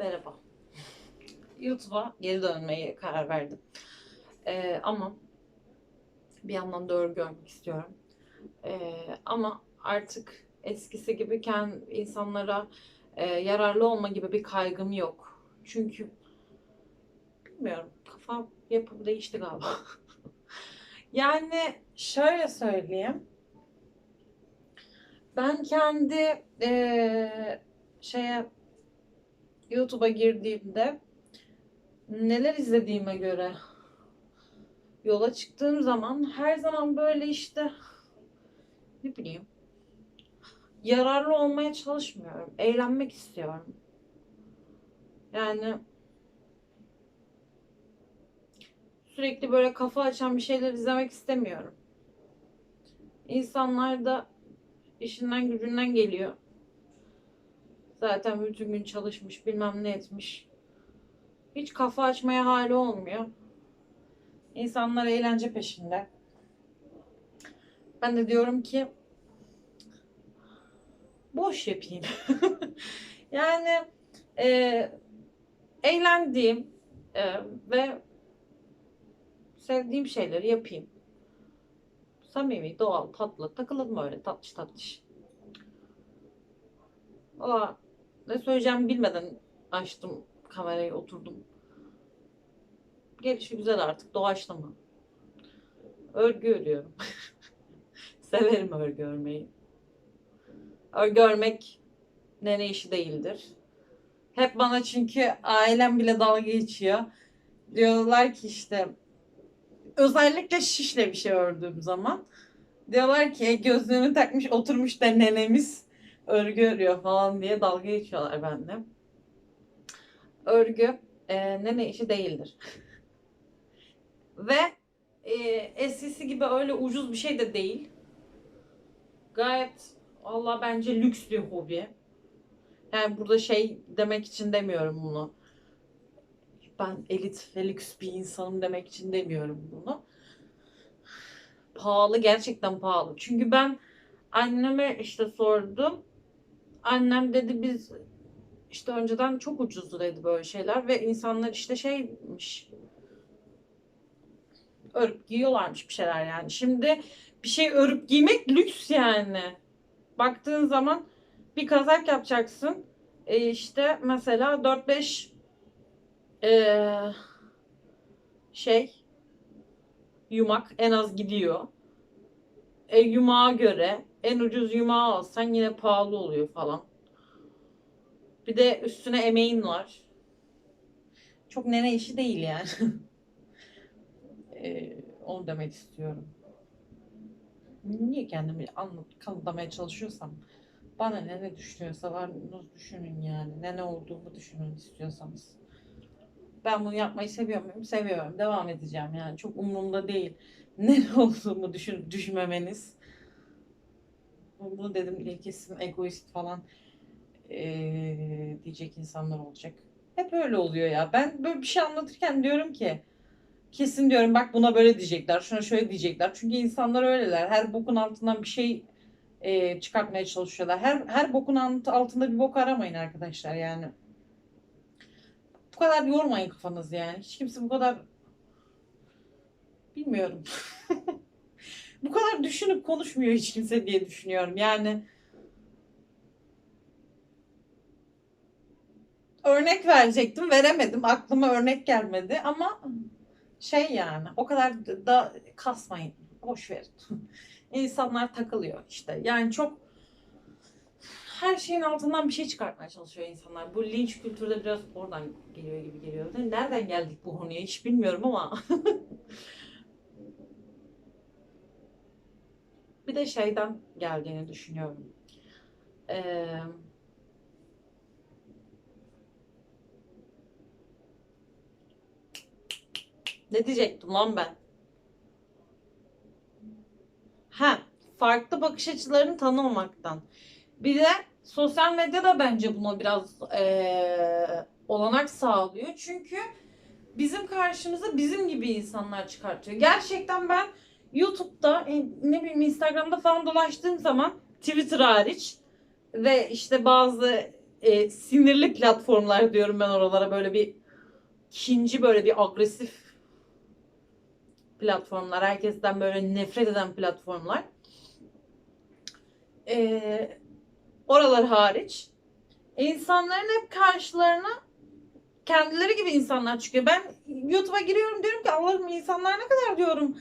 Merhaba. YouTube'a geri dönmeye karar verdim. Ee, ama bir yandan da örgü örmek istiyorum. Ee, ama artık eskisi gibi kend- insanlara e, yararlı olma gibi bir kaygım yok. Çünkü bilmiyorum kafam yapım değişti galiba. yani şöyle söyleyeyim. Ben kendi e, şeye YouTube'a girdiğimde neler izlediğime göre yola çıktığım zaman her zaman böyle işte ne bileyim yararlı olmaya çalışmıyorum. Eğlenmek istiyorum. Yani sürekli böyle kafa açan bir şeyler izlemek istemiyorum. İnsanlar da işinden gücünden geliyor. Zaten bütün gün çalışmış, bilmem ne etmiş. Hiç kafa açmaya hali olmuyor. İnsanlar eğlence peşinde. Ben de diyorum ki boş yapayım. yani e, eğlendiğim e, ve sevdiğim şeyleri yapayım. Samimi, doğal, tatlı, takılalım öyle tatlış tatlış. Valla ne söyleyeceğimi bilmeden açtım kamerayı oturdum. Gelişi güzel artık doğaçlama. Örgü örüyorum. Severim örgü örmeyi. Örgü örmek nene işi değildir. Hep bana çünkü ailem bile dalga geçiyor. Diyorlar ki işte özellikle şişle bir şey ördüğüm zaman diyorlar ki "E, gözlüğünü takmış oturmuş da nenemiz örgü örüyor falan diye dalga geçiyorlar bende. Örgü e, nene işi değildir. Ve e, eskisi gibi öyle ucuz bir şey de değil. Gayet Allah bence lüks bir hobi. Yani burada şey demek için demiyorum bunu. Ben elit ve lüks bir insanım demek için demiyorum bunu. Pahalı gerçekten pahalı. Çünkü ben anneme işte sordum. Annem dedi biz işte önceden çok ucuzdu dedi böyle şeyler ve insanlar işte şeymiş örüp giyiyorlarmış bir şeyler yani. Şimdi bir şey örüp giymek lüks yani. Baktığın zaman bir kazak yapacaksın. E işte mesela 4-5 e, şey yumak en az gidiyor. E, yumağa göre en ucuz yumağı alsan yine pahalı oluyor falan. Bir de üstüne emeğin var. Çok nene işi değil yani. e, onu demek istiyorum. Niye kendimi anlat, kanıtlamaya çalışıyorsam bana ne ne düşünüyorsalar düşünün yani. Ne ne olduğumu düşünün istiyorsanız. Ben bunu yapmayı seviyor muyum? Seviyorum. Devam edeceğim yani. Çok umurumda değil. Ne olduğumu düşün, düşünmemeniz. Bunu dedim diye kesin egoist falan eee, diyecek insanlar olacak. Hep öyle oluyor ya. Ben böyle bir şey anlatırken diyorum ki kesin diyorum bak buna böyle diyecekler, şuna şöyle diyecekler. Çünkü insanlar öyleler. Her bokun altından bir şey eee, çıkartmaya çalışıyorlar. Her her bokun alt- altında bir bok aramayın arkadaşlar yani. Bu kadar yormayın kafanızı yani. Hiç kimse bu kadar bilmiyorum. bu kadar düşünüp konuşmuyor hiç kimse diye düşünüyorum. Yani örnek verecektim, veremedim. Aklıma örnek gelmedi ama şey yani o kadar da kasmayın. Boş verin. İnsanlar takılıyor işte. Yani çok her şeyin altından bir şey çıkartmaya çalışıyor insanlar. Bu linç kültürü de biraz oradan geliyor gibi geliyor. Nereden geldik bu konuya hiç bilmiyorum ama. bir de şeyden geldiğini düşünüyorum. Ee, ne diyecektim lan ben? Ha, farklı bakış açılarını tanımamaktan. Bir de sosyal medya da bence buna biraz eee, olanak sağlıyor. Çünkü bizim karşımıza bizim gibi insanlar çıkartıyor. Gerçekten ben YouTube'da e, ne bileyim Instagram'da falan dolaştığım zaman Twitter hariç ve işte bazı e, sinirli platformlar diyorum ben oralara böyle bir ikinci böyle bir agresif platformlar. Herkesten böyle nefret eden platformlar. E, oralar hariç insanların hep karşılarına kendileri gibi insanlar çıkıyor. Ben YouTube'a giriyorum diyorum ki Allah'ım insanlar ne kadar diyorum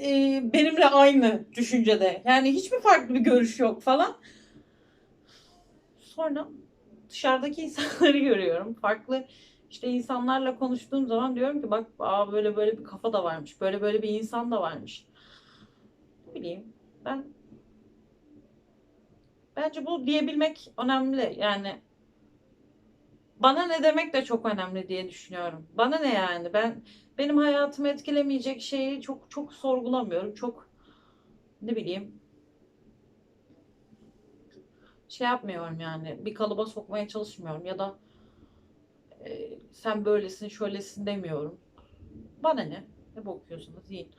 e, benimle aynı düşüncede. Yani hiçbir farklı bir görüş yok falan. Sonra dışarıdaki insanları görüyorum. Farklı işte insanlarla konuştuğum zaman diyorum ki bak aa böyle böyle bir kafa da varmış. Böyle böyle bir insan da varmış. Ne bileyim ben bence bu diyebilmek önemli. Yani bana ne demek de çok önemli diye düşünüyorum. Bana ne yani? Ben benim hayatımı etkilemeyecek şeyi çok çok sorgulamıyorum. Çok ne bileyim şey yapmıyorum yani. Bir kalıba sokmaya çalışmıyorum ya da e, sen böylesin, şöylesin demiyorum. Bana ne? Ne bakıyorsunuz? Yiyin.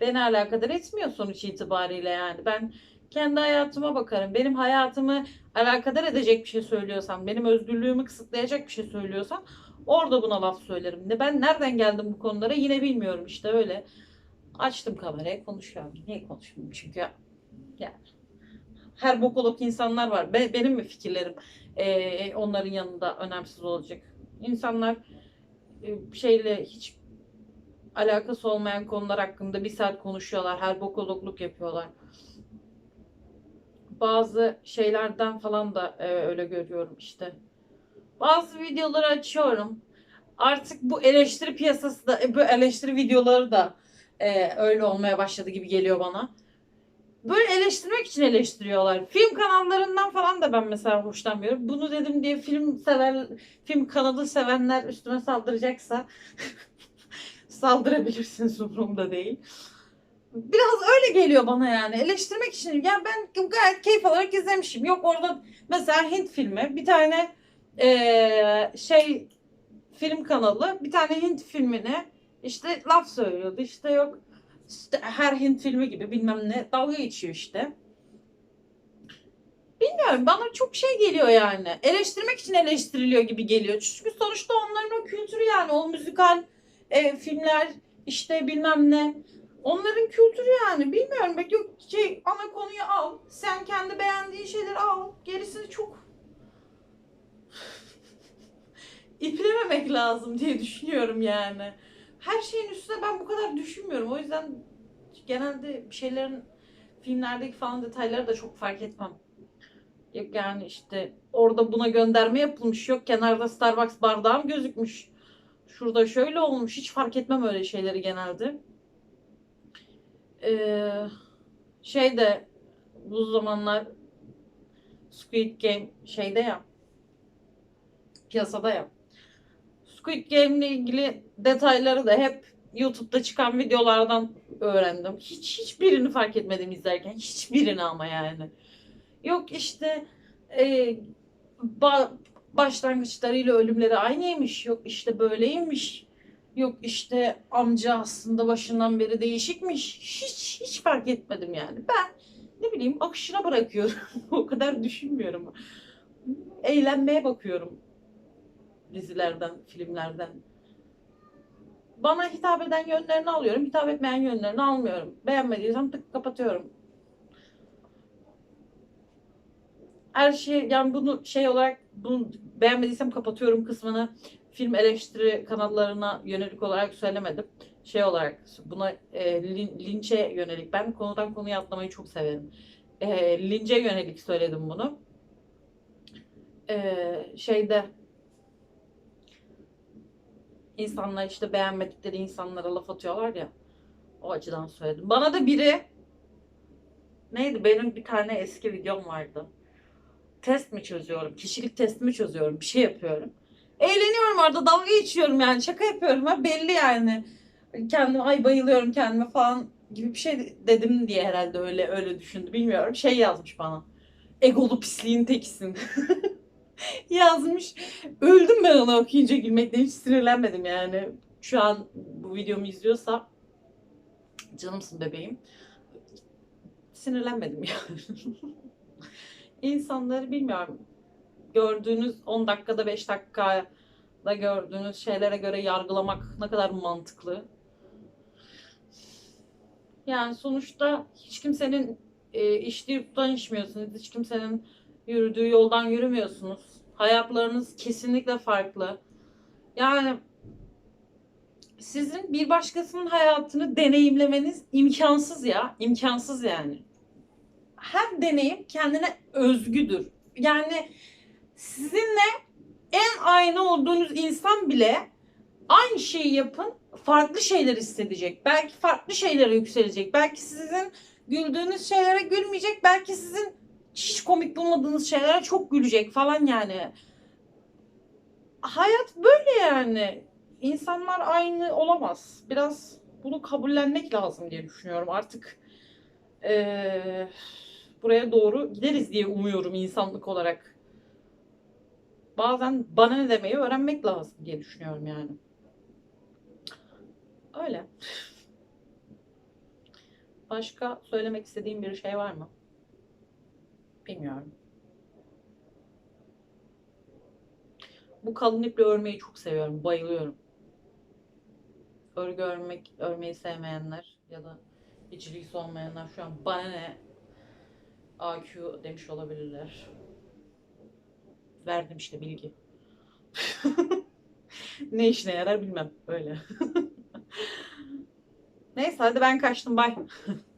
Beni alakadar etmiyor sonuç itibariyle yani. Ben kendi hayatıma bakarım. Benim hayatımı alakadar edecek bir şey söylüyorsam, benim özgürlüğümü kısıtlayacak bir şey söylüyorsam orada buna laf söylerim. Ne ben nereden geldim bu konulara yine bilmiyorum işte öyle. Açtım kamerayı konuşuyorum. Niye konuşmuyorum? Çünkü yani her bokolog insanlar var. Be- benim mi fikirlerim e, onların yanında önemsiz olacak? İnsanlar e, şeyle hiç alakası olmayan konular hakkında bir saat konuşuyorlar. Her bokologluk yapıyorlar. Bazı şeylerden falan da e, öyle görüyorum işte. Bazı videoları açıyorum. Artık bu eleştiri piyasası da, e, bu eleştiri videoları da e, öyle olmaya başladı gibi geliyor bana. Böyle eleştirmek için eleştiriyorlar. Film kanallarından falan da ben mesela hoşlanmıyorum. Bunu dedim diye film sever, film kanalı sevenler üstüme saldıracaksa saldırabilirsiniz umurumda değil. Biraz öyle geliyor bana yani. Eleştirmek için. Ya ben gayet keyif alarak izlemişim. Yok orada mesela Hint filmi. Bir tane eee, şey film kanalı bir tane Hint filmine işte laf söylüyordu. İşte yok her Hint filmi gibi bilmem ne dalga geçiyor işte. Bilmiyorum bana çok şey geliyor yani. Eleştirmek için eleştiriliyor gibi geliyor. Çünkü sonuçta onların o kültürü yani o müzikal e, filmler işte bilmem ne. Onların kültürü yani. Bilmiyorum belki yok şey ana konuyu al. Sen kendi beğendiğin şeyleri al. Gerisini çok iplememek lazım diye düşünüyorum yani. Her şeyin üstüne ben bu kadar düşünmüyorum. O yüzden genelde bir şeylerin filmlerdeki falan detayları da çok fark etmem. Yani işte orada buna gönderme yapılmış. Yok kenarda Starbucks bardağım gözükmüş. Şurada şöyle olmuş. Hiç fark etmem öyle şeyleri genelde. Ee, şey de bu zamanlar Squid Game şeyde ya piyasada ya. Squid Game ile ilgili detayları da hep YouTube'da çıkan videolardan öğrendim. Hiç hiçbirini fark etmedim izlerken. Hiçbirini ama yani. Yok işte e, ba- başlangıçlarıyla ölümleri aynıymış. Yok işte böyleymiş. Yok işte amca aslında başından beri değişikmiş. Hiç hiç fark etmedim yani. Ben ne bileyim akışına bırakıyorum. o kadar düşünmüyorum. Eğlenmeye bakıyorum dizilerden, filmlerden. Bana hitap eden yönlerini alıyorum, hitap etmeyen yönlerini almıyorum. Beğenmediysem tık kapatıyorum. Her şey yani bunu şey olarak bunu beğenmediysem kapatıyorum kısmını film eleştiri kanallarına yönelik olarak söylemedim. Şey olarak buna e, lin, linçe yönelik. Ben konudan konuya atlamayı çok severim. E, linçe yönelik söyledim bunu. E, şeyde insanlar işte beğenmedikleri insanlara laf atıyorlar ya. O açıdan söyledim. Bana da biri neydi benim bir tane eski videom vardı. Test mi çözüyorum? Kişilik testi mi çözüyorum? Bir şey yapıyorum. Eğleniyorum orada dalga geçiyorum yani şaka yapıyorum ha belli yani. Kendim ay bayılıyorum kendime falan gibi bir şey dedim diye herhalde öyle öyle düşündü bilmiyorum. Şey yazmış bana. Egolu pisliğin tekisin. yazmış. Öldüm ben onu okuyunca gülmekten hiç sinirlenmedim yani. Şu an bu videomu izliyorsa canımsın bebeğim. Sinirlenmedim yani. insanları bilmiyorum. Gördüğünüz 10 dakikada 5 dakikada gördüğünüz şeylere göre yargılamak ne kadar mantıklı. Yani sonuçta hiç kimsenin e, içtiği yurttan içmiyorsunuz. Hiç kimsenin yürüdüğü yoldan yürümüyorsunuz. Hayatlarınız kesinlikle farklı. Yani sizin bir başkasının hayatını deneyimlemeniz imkansız ya. imkansız yani. Her deneyim kendine özgüdür. Yani sizinle en aynı olduğunuz insan bile aynı şeyi yapın farklı şeyler hissedecek. Belki farklı şeylere yükselecek. Belki sizin güldüğünüz şeylere gülmeyecek. Belki sizin hiç komik bulmadığınız şeylere çok gülecek falan yani. Hayat böyle yani. İnsanlar aynı olamaz. Biraz bunu kabullenmek lazım diye düşünüyorum. Artık eee, buraya doğru gideriz diye umuyorum insanlık olarak. Bazen bana ne demeyi öğrenmek lazım diye düşünüyorum yani. Öyle. Başka söylemek istediğim bir şey var mı? Bilmiyorum. Bu kalın iple örmeyi çok seviyorum. Bayılıyorum. Örgü örmek, örmeyi sevmeyenler ya da hiç ilgisi olmayanlar şu an bana ne AQ demiş olabilirler. Verdim işte bilgi. ne işine yarar bilmem. Öyle. Neyse hadi ben kaçtım. Bay.